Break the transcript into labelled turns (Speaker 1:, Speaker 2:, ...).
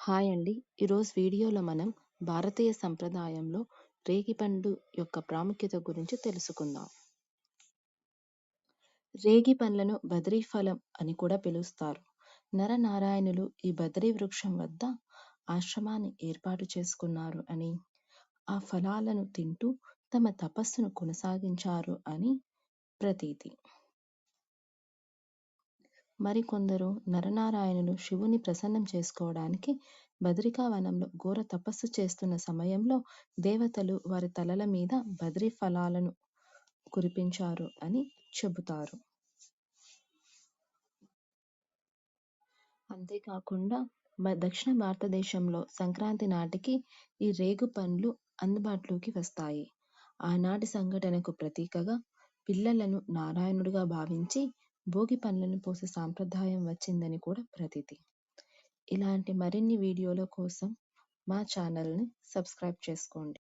Speaker 1: Hi అండి. ఈరోజు వీడియోలో మనం భారతీయ సంప్రదాయంలో రేగిపండు యొక్క ప్రాముఖ్యత గురించి తెలుసుకుందాం. రేగి పండ్లను బద్రీ ఫలం అని కూడా పిలుస్తారు. నరనారాయణులు ఈ బద్రీ వృక్షం వద్ద ఆశ్రమాన్ని ఏర్పాటు చేసుకున్నారు అని, ఆ ఫలాలను తింటూ తమ తపస్సును కొనసాగించారు అని ప్రతీతి. మరికొందరు నరనారాయణులు శివుని ప్రసన్నం చేసుకోవడానికి బదరికా వనంలో ఘోర తపస్సు చేస్తున్న సమయంలో దేవతలు వారి తలల మీద బద్రి ఫలాలను కురిపించారు అని చెబుతారు. అంతేకాకుండా దక్షిణ భారతదేశంలో సంక్రాంతి నాటికి ఈ రేగు పండ్లు అందుబాటులోకి వస్తాయి. ఆనాటి సంఘటనకు ప్రతీకగా పిల్లలను నారాయణుడుగా భావించి భోగి పండ్లను పోసే సాంప్రదాయం వచ్చిందని కూడా ప్రతీతి. ఇలాంటి మరిన్ని వీడియోల కోసం మా ఛానల్ని సబ్స్క్రైబ్ చేసుకోండి.